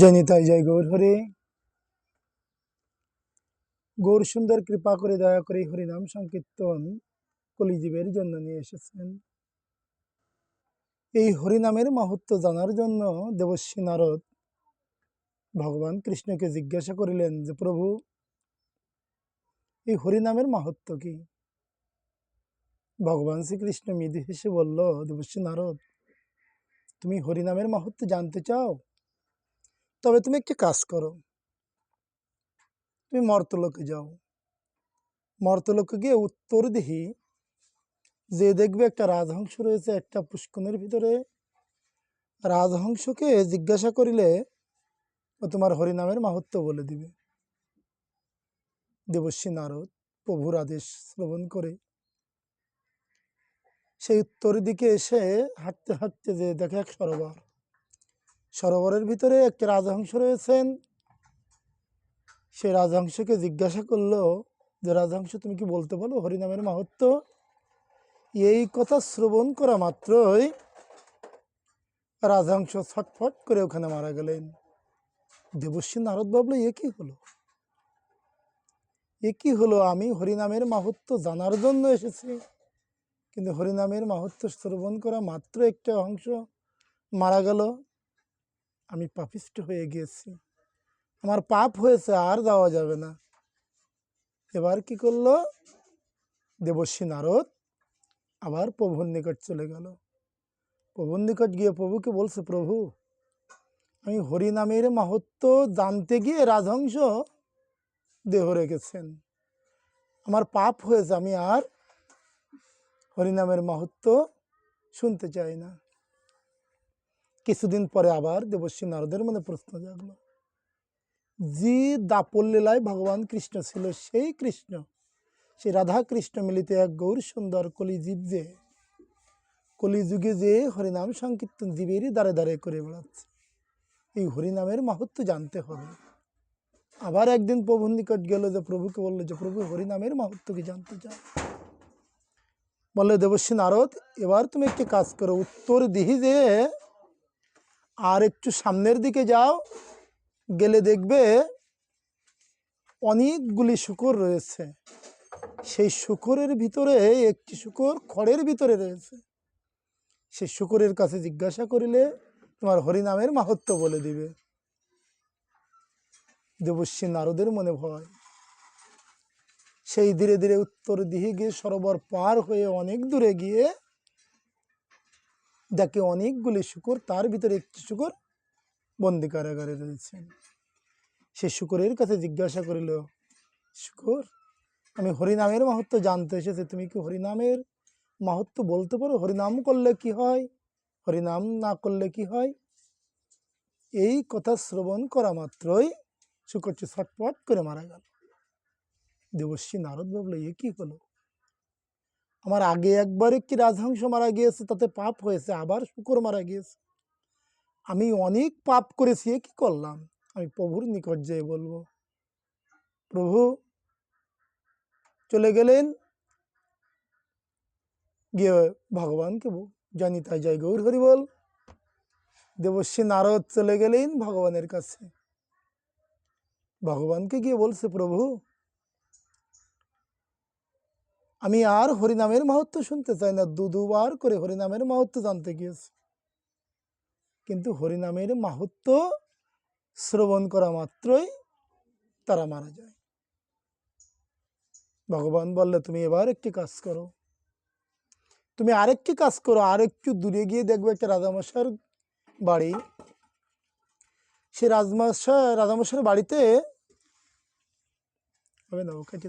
জনিতাই, জয় গৌর, হরে। গৌর সুন্দর কৃপা করে দয়া করে হরিনাম সংকীর্তন কলিজীবের জন্য নিয়ে এসেছেন। এই হরিনামের মাহাত্ম জানার জন্য দেবশ্রী নারদ ভগবান কৃষ্ণকে জিজ্ঞাসা করিলেন যে, প্রভু, এই হরিনামের মাহাত্ম কি? ভগবান শ্রীকৃষ্ণ মৃদু হেসে বলল, দেবশ্রী নারদ, তুমি হরিনামের মাহাত্ম জানতে চাও? তবে তুমি একটি কাজ করো। তুমি মর্তলোকে যাও। মর্তলোকে গিয়ে উত্তর দিহি যে দেখবে একটা রাজহংস রয়েছে একটা পুষ্কনের ভিতরে। রাজহংসকে জিজ্ঞাসা করিলে ও তোমার হরিনামের মাহাত্ম বলে দিবে। দেবশ্রী নারদ প্রভুর আদেশ শ্রবণ করে। সেই উত্তর দিকে এসে হাঁটতে হাঁটতে যে দেখে এক সরোবর। সরোবরের ভিতরে একটি রাজহংস রয়েছেন। সে রাজহংসকে জিজ্ঞাসা করল, যে রাজহংস, তুমি কি বলতে পারো হরিনামের মাহাত্ম? এই কথা শ্রবণ করা মাত্রই রাজহংস ছটফট করে ওখানে মারা গেলেন। দেবশ্রী নারদ ভাবলো এ কি হলো? এ কি হলো? আমি হরিনামের মাহাত্ম জানার জন্য এসেছি। কিন্তু হরিনামের মাহাত্ম শ্রবণ করা মাত্র একটা অংশ মারা গেল। আমি পাপিষ্ট হয়ে গিয়েছি আমার পাপ হয়েছে, আর যাওয়া যাবে না। এবার কি করল? দেবশ্রী নারদ আবার প্রভুর নিকট চলে গেল। প্রভুর নিকট গিয়ে প্রভুকে বলছে, প্রভু, আমি হরিনামের মাহাত্ম জানতে গিয়ে রাজহংস দেহ রেখেছেন। আমার পাপ হয়েছে, আমি আর হরিনামের মাহাত্ম শুনতে চাই না। কিছুদিন পরে আবার দেবশ্রী নারদের মনে প্রশ্ন জাগলো। যে দাপল্লীলায় ভগবান কৃষ্ণ ছিল সেই কৃষ্ণ সেই রাধা কৃষ্ণ মিলিত এক গৌর সুন্দর কলিজীব যে, কলিযুগে যে হরিনাম সংকীর্তন জীবেরই দ্বারে দ্বারে করে বেড়াচ্ছে। এই হরিনামের মাহাত্ম জানতে হবে। আবার একদিন প্রভুর নিকট গেল যে প্রভুকে বলল, যে প্রভু, হরিনামের মাহাত্ম কি জানতে চাও? বললে, দেবশ্রী নারদ, এবার তুমি একটি কাজ করো। উত্তর দিহি যে আর একটু সামনের দিকে যাও, গেলে দেখবে অনেকগুলি শুকর রয়েছে। সেই শুকরের ভিতরে একটি শুকর খড়ের ভিতরে রয়েছে। সেই শুকরের কাছে জিজ্ঞাসা করিলে তোমার হরিনামের মাহাত্ম বলে দিবে। দেবশ্রী নারদের মনে ভয়। সেই ধীরে ধীরে উত্তর দিকে গিয়ে সরোবর পার হয়ে অনেক দূরে গিয়ে দেখে অনেকগুলি শুকর, তার ভিতরে একটি শুকর বন্দি কারাগারে রয়েছে। সে শুকরের কাছে জিজ্ঞাসা করিল, শুকর, আমি হরিনামের মাহাত্ম জানতে এসেছি। তুমি কি হরিনামের মাহাত্ম বলতে পারো? হরিনাম করলে কি হয়? হরিনাম না করলে কি হয়? এই কথা শ্রবণ করা মাত্রই শুকরটি ছটপট করে মারা গেল। দেবশ্রী নারদ ভাবলো এ কি হলো? আমার আগে একবার কি রাজহংস মারা গিয়েছে? তাতে পাপ হয়েছে, আবার শুকর মারা গিয়েছে। আমি অনেক পাপ করেছি, এ কি করলাম? আমি প্রভুর নিকট যেয়ে বলব। প্রভু, চলে গেলেন। গিয়ে ভগবানকে জানি তাই জয় গৌর হরি বল। দেবশ্রী নারদ চলে গেলেন ভগবানের কাছে। ভগবানকে গিয়ে বলছে, প্রভু আমি আর হরিনামের মাহাত্ম শুনতে চাই না, দু দুবার করে হরিনামের মাহাত্ম জানতে গিয়েছি। কিন্তু হরিনামের মাহাত্ম শ্রবণ করা মাত্রই তারা মারা যায়। ভগবান বললে, তুমি এবার একটি কাজ করো। তুমি আরেকটি কাজ করো, আরেকটু দূরে গিয়ে দেখবে একটা রাজামশার বাড়ি। সে রাজমশা রাজামশার বাড়িতে হবে না, ও কেটে